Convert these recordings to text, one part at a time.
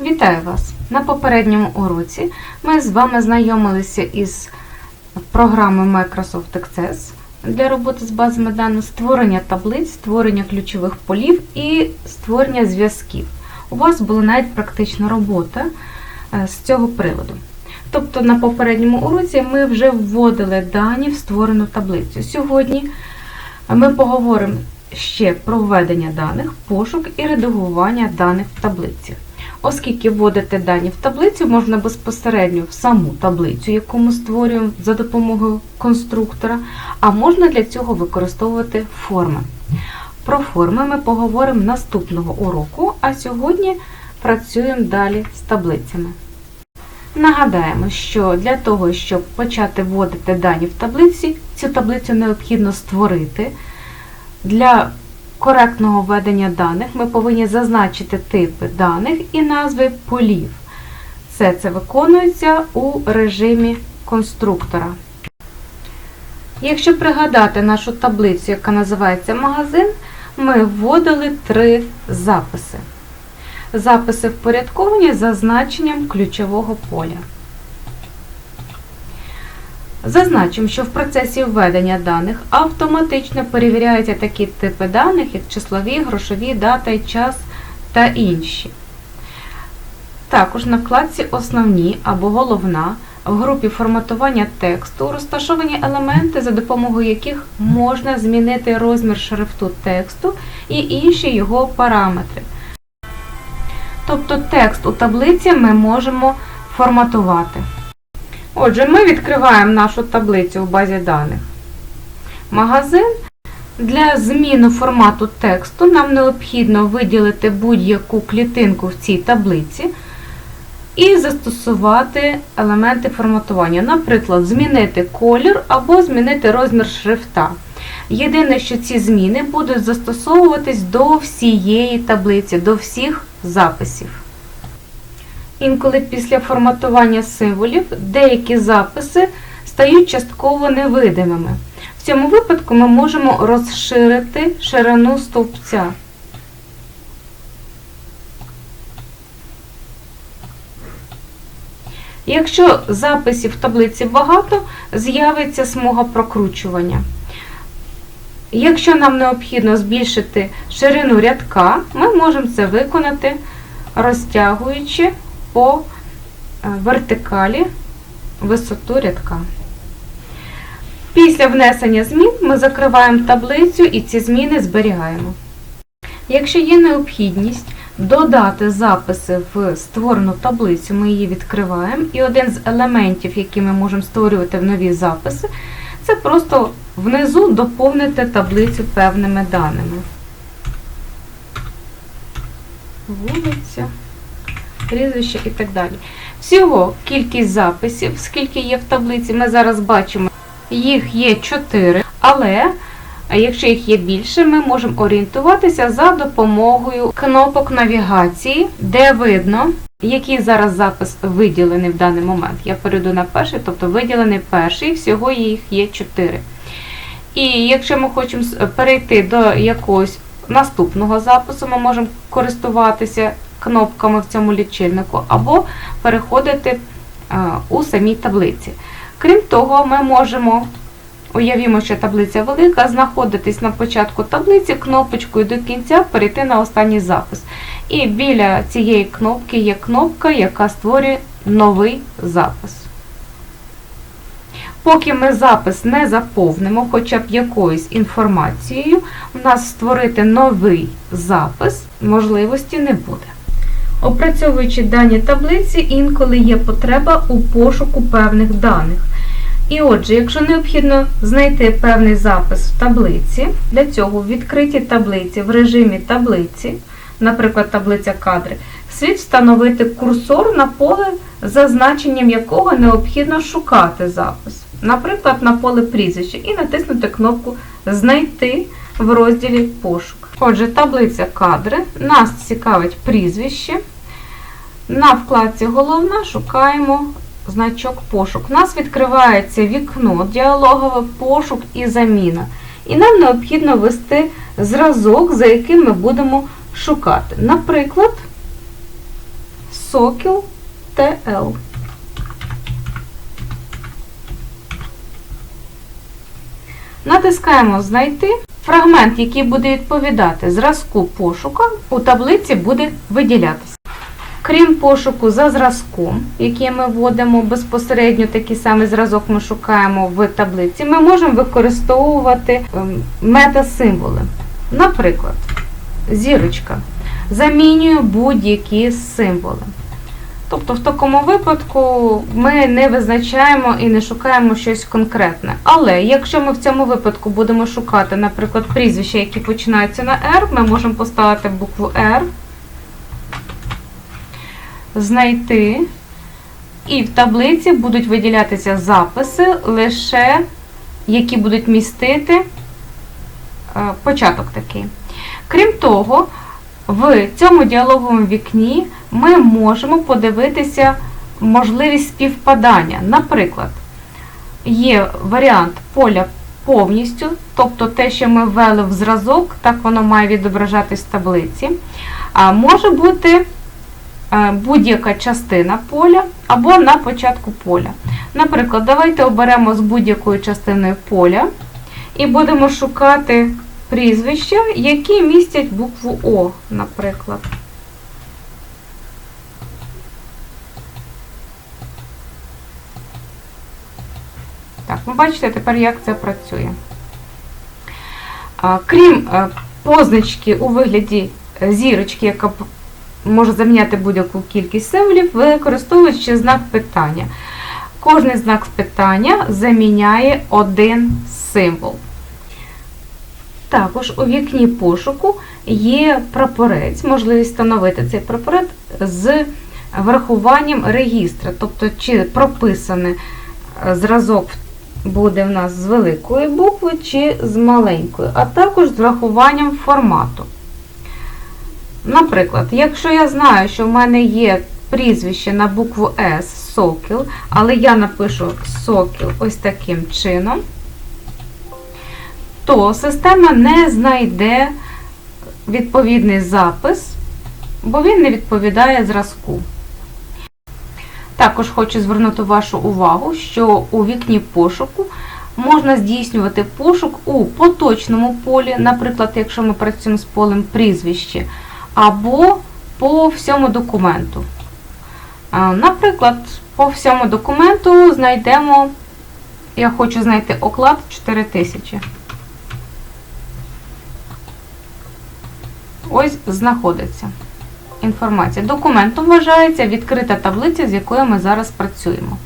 Вітаю вас! На попередньому уроці ми з вами знайомилися із програмою Microsoft Access для роботи з базами даних, створення таблиць, створення ключових полів і створення зв'язків. У вас була навіть практична робота е, з цього приводу. Тобто на попередньому уроці ми вже вводили дані в створену таблицю. Сьогодні ми поговоримо ще про введення даних, пошук і редагування даних в таблиці. Оскільки вводити дані в таблицю можна безпосередньо в саму таблицю, яку ми створюємо за допомогою конструктора, а можна для цього використовувати форми. Про форми ми поговоримо наступного уроку, а сьогодні працюємо далі з таблицями. Нагадаємо, що для того, щоб почати вводити дані в таблиці, цю таблицю необхідно створити. Для коректного введення даних ми повинні зазначити типи даних і назви полів. Все це виконується у режимі конструктора. Якщо пригадати нашу таблицю, яка називається магазин, ми вводили три записи. Записи впорядковані за значенням ключового поля. Зазначимо, що в процесі введення даних автоматично перевіряються такі типи даних, як числові, грошові, дата час та інші. Також на вкладці Основні або Головна в групі форматування тексту розташовані елементи, за допомогою яких можна змінити розмір шрифту тексту і інші його параметри. Тобто текст у таблиці ми можемо форматувати. Отже, ми відкриваємо нашу таблицю в базі даних. Магазин. Для зміни формату тексту нам необхідно виділити будь-яку клітинку в цій таблиці і застосувати елементи форматування. Наприклад, змінити колір або змінити розмір шрифта. Єдине, що ці зміни будуть застосовуватись до всієї таблиці, до всіх записів. Інколи після форматування символів деякі записи стають частково невидимими. В цьому випадку ми можемо розширити ширину стовпця. Якщо записів в таблиці багато, з'явиться смуга прокручування. Якщо нам необхідно збільшити ширину рядка, ми можемо це виконати, розтягуючи по вертикалі висоту рядка. Після внесення змін ми закриваємо таблицю і ці зміни зберігаємо. Якщо є необхідність додати записи в створену таблицю, ми її відкриваємо. І один з елементів, які ми можемо створювати в нові записи, це просто внизу доповнити таблицю певними даними. Вулиця прізвище і так далі. Всього кількість записів, скільки є в таблиці, ми зараз бачимо, їх є 4, але якщо їх є більше, ми можемо орієнтуватися за допомогою кнопок навігації, де видно, який зараз запис виділений в даний момент. Я перейду на перший, тобто виділений перший, всього їх є 4. І якщо ми хочемо перейти до якогось наступного запису, ми можемо користуватися кнопками в цьому лічильнику, або переходити у самій таблиці. Крім того, ми можемо, уявімо, що таблиця велика, знаходитись на початку таблиці, кнопочкою до кінця перейти на останній запис. І біля цієї кнопки є кнопка, яка створює новий запис. Поки ми запис не заповнимо, хоча б якоюсь інформацією, у нас створити новий запис можливості не буде. Опрацьовуючи дані таблиці, інколи є потреба у пошуку певних даних. І отже, якщо необхідно знайти певний запис в таблиці, для цього в відкритій таблиці в режимі таблиці, наприклад, таблиця кадри, слід встановити курсор на поле, за значенням якого необхідно шукати запис. Наприклад, на поле прізвище і натиснути кнопку Знайти в розділі Пошук. Отже, таблиця кадри. Нас цікавить прізвище. На вкладці Головна шукаємо значок пошук. У нас відкривається вікно, діалогове пошук і заміна. І нам необхідно ввести зразок, за яким ми будемо шукати. Наприклад, сокіл ТЛ. Натискаємо Знайти. Фрагмент, який буде відповідати зразку пошука, у таблиці буде виділятися. Крім пошуку за зразком, який ми вводимо безпосередньо такий самий зразок ми шукаємо в таблиці, ми можемо використовувати ем, метасимволи. Наприклад, зірочка замінює будь-які символи. Тобто, в такому випадку ми не визначаємо і не шукаємо щось конкретне. Але якщо ми в цьому випадку будемо шукати, наприклад, прізвища, які починаються на R, ми можемо поставити букву R, знайти, і в таблиці будуть виділятися записи, лише які будуть містити е, початок такий. Крім того, в цьому діалоговому вікні ми можемо подивитися можливість співпадання. Наприклад, є варіант поля повністю, тобто те, що ми ввели в зразок, так воно має відображатись в таблиці. А може бути е, будь-яка частина поля або на початку поля. Наприклад, давайте оберемо з будь-якою частиною поля і будемо шукати прізвища, які містять букву О, наприклад. Ви бачите тепер, як це працює. Крім е, позначки у вигляді е, зірочки, яка може заміняти будь-яку кількість символів, використовують ще знак питання. Кожний знак питання заміняє один символ. Також у вікні пошуку є прапорець, можливість встановити цей прапорець з врахуванням регістра, тобто чи прописаний е, зразок буде в нас з великої букви чи з маленької, а також з врахуванням формату. Наприклад, якщо я знаю, що в мене є прізвище на букву С Сокіл, але я напишу Сокіл ось таким чином, то система не знайде відповідний запис, бо він не відповідає зразку. Також хочу звернути вашу увагу, що у вікні пошуку можна здійснювати пошук у поточному полі, наприклад, якщо ми працюємо з полем прізвище, або по всьому документу. Наприклад, по всьому документу знайдемо, я хочу знайти оклад 4000. Ось знаходиться інформація. Документом вважається відкрита таблиця, з якою ми зараз працюємо.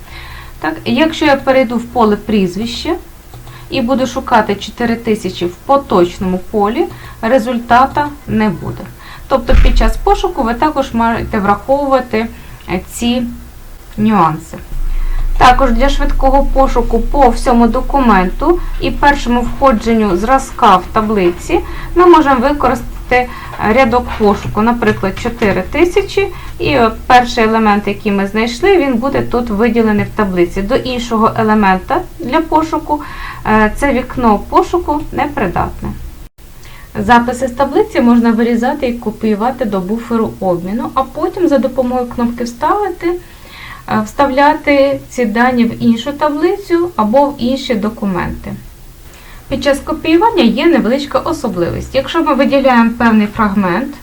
Так, Якщо я перейду в поле прізвище і буду шукати 4000 в поточному полі, результата не буде. Тобто під час пошуку ви також маєте враховувати е, ці нюанси. Також для швидкого пошуку по всьому документу і першому входженню зразка в таблиці ми можемо використати рядок пошуку, наприклад, 4000, і перший елемент, який ми знайшли, він буде тут виділений в таблиці. До іншого елемента для пошуку е, це вікно пошуку непридатне. Записи з таблиці можна вирізати і копіювати до буферу обміну, а потім за допомогою кнопки Вставити е, вставляти ці дані в іншу таблицю або в інші документи. Під час копіювання є невеличка особливість. Якщо ми виділяємо певний фрагмент,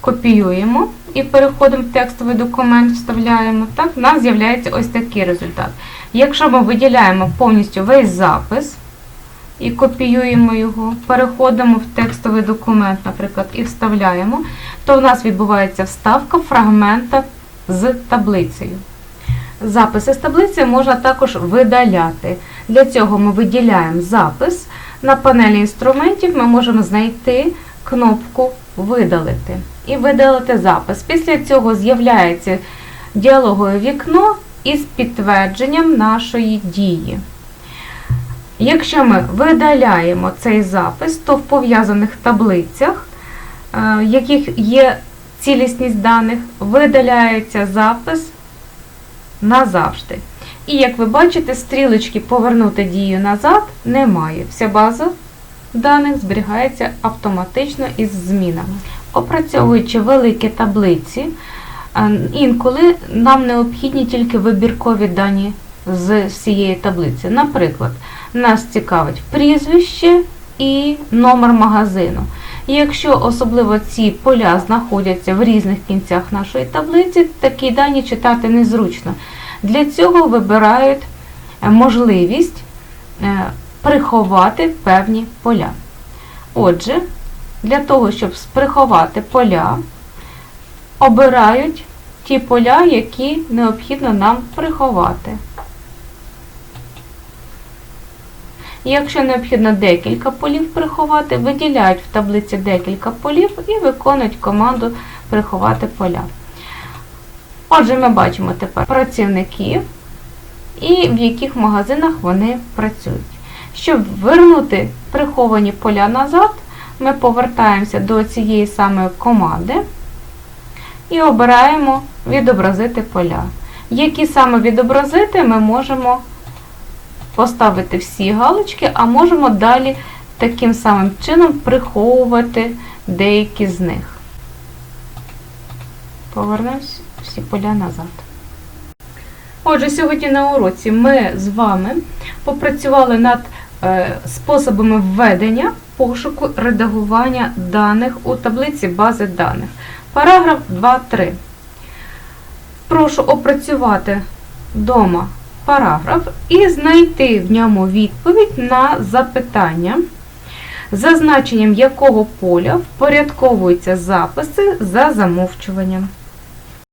копіюємо і переходимо в текстовий документ, вставляємо, так, в нас з'являється ось такий результат. Якщо ми виділяємо повністю весь запис і копіюємо його, переходимо в текстовий документ, наприклад, і вставляємо, то в нас відбувається вставка фрагмента з таблицею. Записи з таблиці можна також видаляти. Для цього ми виділяємо запис. На панелі інструментів ми можемо знайти кнопку Видалити і видалити запис. Після цього з'являється діалогове вікно із підтвердженням нашої дії. Якщо ми видаляємо цей запис, то в пов'язаних таблицях, е, в яких є цілісність даних, видаляється запис назавжди. І як ви бачите, стрілочки повернути дію назад немає. Вся база даних зберігається автоматично із змінами. Опрацьовуючи великі таблиці, Інколи нам необхідні тільки вибіркові дані з всієї таблиці. Наприклад, нас цікавить прізвище і номер магазину. Якщо особливо ці поля знаходяться в різних кінцях нашої таблиці, такі дані читати незручно. Для цього вибирають е, можливість е, приховати певні поля. Отже, для того, щоб приховати поля, обирають ті поля, які необхідно нам приховати. Якщо необхідно декілька полів приховати, виділяють в таблиці декілька полів і виконують команду приховати поля. Отже, ми бачимо тепер працівників і в яких магазинах вони працюють. Щоб вернути приховані поля назад, ми повертаємося до цієї самої команди і обираємо відобразити поля. Які саме відобразити, ми можемо поставити всі галочки, а можемо далі таким самим чином приховувати деякі з них. Повернемось всі поля назад. Отже, сьогодні на уроці ми з вами попрацювали над е, способами введення, пошуку, редагування даних у таблиці бази даних. Параграф 2.3. Прошу опрацювати вдома параграф і знайти в ньому відповідь на запитання, за значенням якого поля впорядковуються записи за замовчуванням.